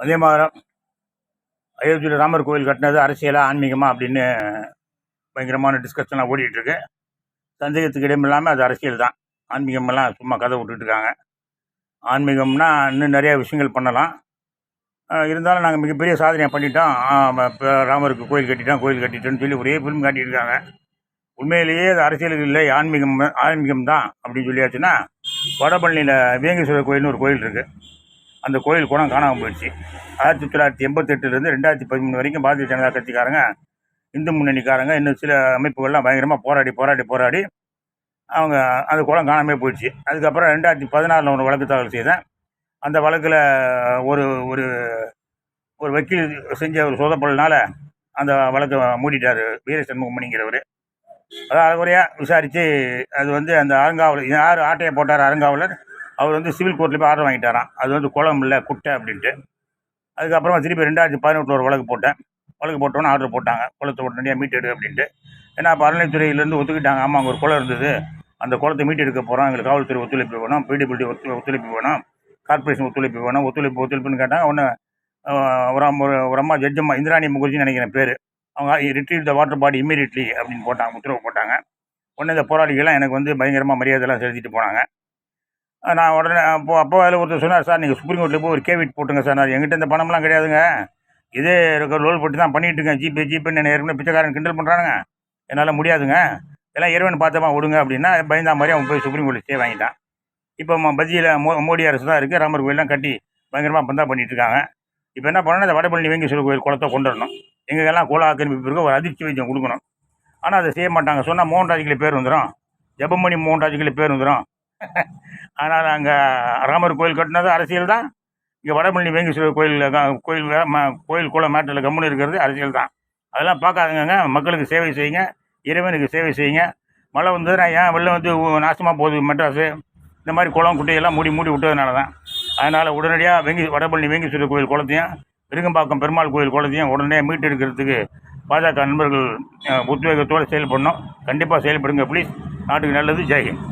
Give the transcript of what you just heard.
அதே மாதிரி அயோத்தியில் ராமர் கோயில் கட்டினது அரசியலா ஆன்மீகமாக அப்படின்னு பயங்கரமான டிஸ்கஷன்லாம் ஓடிட்டுருக்கு சந்தேகத்துக்கு இடமில்லாமல் அது அரசியல் தான். ஆன்மீகமெல்லாம் சும்மா கதை விட்டுட்டு இருக்காங்க ஆன்மீகம்னா இன்னும் நிறைய விஷயங்கள் பண்ணலாம். இருந்தாலும் நாங்கள் மிகப்பெரிய சாதனையை பண்ணிட்டோம். இப்போ ராமருக்கு கோயில் கட்டிட்டோம் கோயில் கட்டிட்டோன்னு சொல்லி ஒரே ஃபிலிம் காட்டியிருக்காங்க. உண்மையிலேயே அது அரசியலுக்கு இல்லை ஆன்மீகம் ஆன்மீகம் தான் அப்படின்னு சொல்லியாச்சுன்னா வடபழனியில் வேங்கேஸ்வரர் கோயில்னு ஒரு கோயில் இருக்குது அந்த கோயில் குணம் காணாமல் போயிடுச்சு. ஆயிரத்தி தொள்ளாயிரத்தி எண்பத்தெட்டுலேருந்து ரெண்டாயிரத்தி பதிமூணு வரைக்கும் பாரதிய ஜனதா கட்சிக்காரங்க இந்து முன்னணிக்காரங்க இன்னும் சில அமைப்புகள்லாம் பயங்கரமாக போராடி போராடி போராடி அவங்க அந்த குளம் காணாமே போயிடுச்சு. அதுக்கப்புறம் ரெண்டாயிரத்தி பதினாறில் ஒரு வழக்கு தாக்கல் செய்தேன். அந்த வழக்கில் ஒரு ஒரு ஒரு வக்கீல் செஞ்ச ஒரு சொதப்பல்னால அந்த வழக்கை மூடிட்டார் வீரசண்முகமணிங்கிறவர் அதான் அறகுறையாக விசாரித்து அது வந்து அந்த அறங்காவலர் யார் ஆட்டையை போட்டார் அறங்காவலர் அவர் வந்து சிவில் கோர்ட்டில் போய் ஆர்டர் வாங்கிட்டாராம். அது வந்து குளம் இல்லை குட்டை அப்படின்ட்டு. அதுக்கப்புறமா திருப்பி ரெண்டாயிரத்தி பதினெட்டில் ஒரு வழக்கு போட்டேன். வழக்கு போட்டோன்னு ஆர்டர் போட்டாங்க. குளத்தை உடனடியாக மீட்டெடு அப்படின்ட்டு. ஏன்னா அப்போ அறநிலைத்துறையிலேருந்து ஒத்துக்கிட்டாங்க. ஆமாம் அங்கே ஒரு குளம் இருந்தது. அந்த குளத்தை மீட்டெடுக்க போகிறோம் எங்களுக்கு காவல்துறை ஒத்துழைப்பு வேணும். பிடிபிடி ஒத்து ஒத்துழைப்பு வேணும். கார்ப்பரேஷன் ஒத்துழைப்பு வேணும். ஒத்துழைப்பு ஒத்துழைப்புன்னு கேட்டாங்க ஒன்று ஒரு அம்மா ஒரு- அம்மா ஜட்ஜம்மா இந்திராணி முகர்ஜின்னு நினைக்கிறேன் பேர். அவங்க retrieve the water body immediately அப்படின்னு போட்டாங்க உத்தரவு போட்டாங்க. உடனே இந்த போராளிகள்லாம் எனக்கு வந்து பயங்கரமாக மரியாதைலாம் செலுத்திட்டு போனாங்க. நான் உடனே அப்போ அப்போ அதில் ஒருத்தர் சொன்னார் சார் நீங்கள் சுப்ரீம் கோர்ட்டில் போய் ஒரு கேவிட் போட்டுங்க சார். நான் எங்கிட்ட இந்த பணம்லாம் கிடையாதுங்க. இதே இருக்க ரோல் போட்டு தான் பண்ணிகிட்டு இருக்கேன் ஜிபே ஜிபேன்னு என்ன ஏற்கனவே பிச்சைக்காரன் கிண்டல் பண்ணுறானுங்க என்னால் முடியாதுங்க. எல்லாம் இறைவன் பார்த்தமா விடுங்க அப்படின்னா பயந்தா மாதிரி அவன் போய் சுப்ரீம் கோர்ட்டில் ஸ்டே வாங்கிட்டான். இப்போ பஜ்ஜியில் மோ மோடி அரசு தான் இருக்குது ராமர் கோயிலெலாம் கட்டி பயங்கரமாக பந்தா பண்ணிட்டு இருக்காங்க இப்போ என்ன பண்ணணும்? இந்த வடபழனி வேங்கேஸ்வரர் கோயில் குளத்தை கொண்டு வரணும் எங்கெல்லாம் கோலா ஆக்கிரமிப்பு இருக்கோ ஒரு அதிர்ச்சி வைத்தியம் கொடுக்கணும். ஆனால் அதை செய்ய மாட்டாங்க. சொன்னால் மோகன்ராஜுக்கு பேர் வந்துடும் ஜெபமணி மோகன்ராஜுக்கு பேர் வந்துடும் ஆனால் அங்கே ராமர் கோயில் கட்டினது அரசியல் தான். இங்கே வடபழனி வேங்கீஸ்வரர் கோயில் கோயில் கோயில் குளம் மேட்டில் கம்முன்னு இருக்கிறது அரசியல் தான். அதெல்லாம் பார்க்காதங்க மக்களுக்கு சேவை செய்யுங்க இறைவனுக்கு சேவை செய்யுங்க. மழை வந்ததுன்னா ஏன் வெள்ளம் வந்து நாசமாக போகுது மெட்ராஸு இந்த மாதிரி குளம் குட்டையெல்லாம் மூடி மூடி விட்டதுனால தான். அதனால் உடனடியாக வெங்கி வடபழனி வேங்கீஸ்வரர் கோயில் குளத்தையும் விருங்கம்பாக்கம் பெருமாள் கோயில் குளத்தையும் உடனே மீட்டெடுக்கிறதுக்கு பாஜக நண்பர்கள் உத்வேகத்தோடு செயல்படணும். கண்டிப்பாக செயல்படுங்க ப்ளீஸ் நாட்டுக்கு நல்லது ஜெய்ஹிந்த்.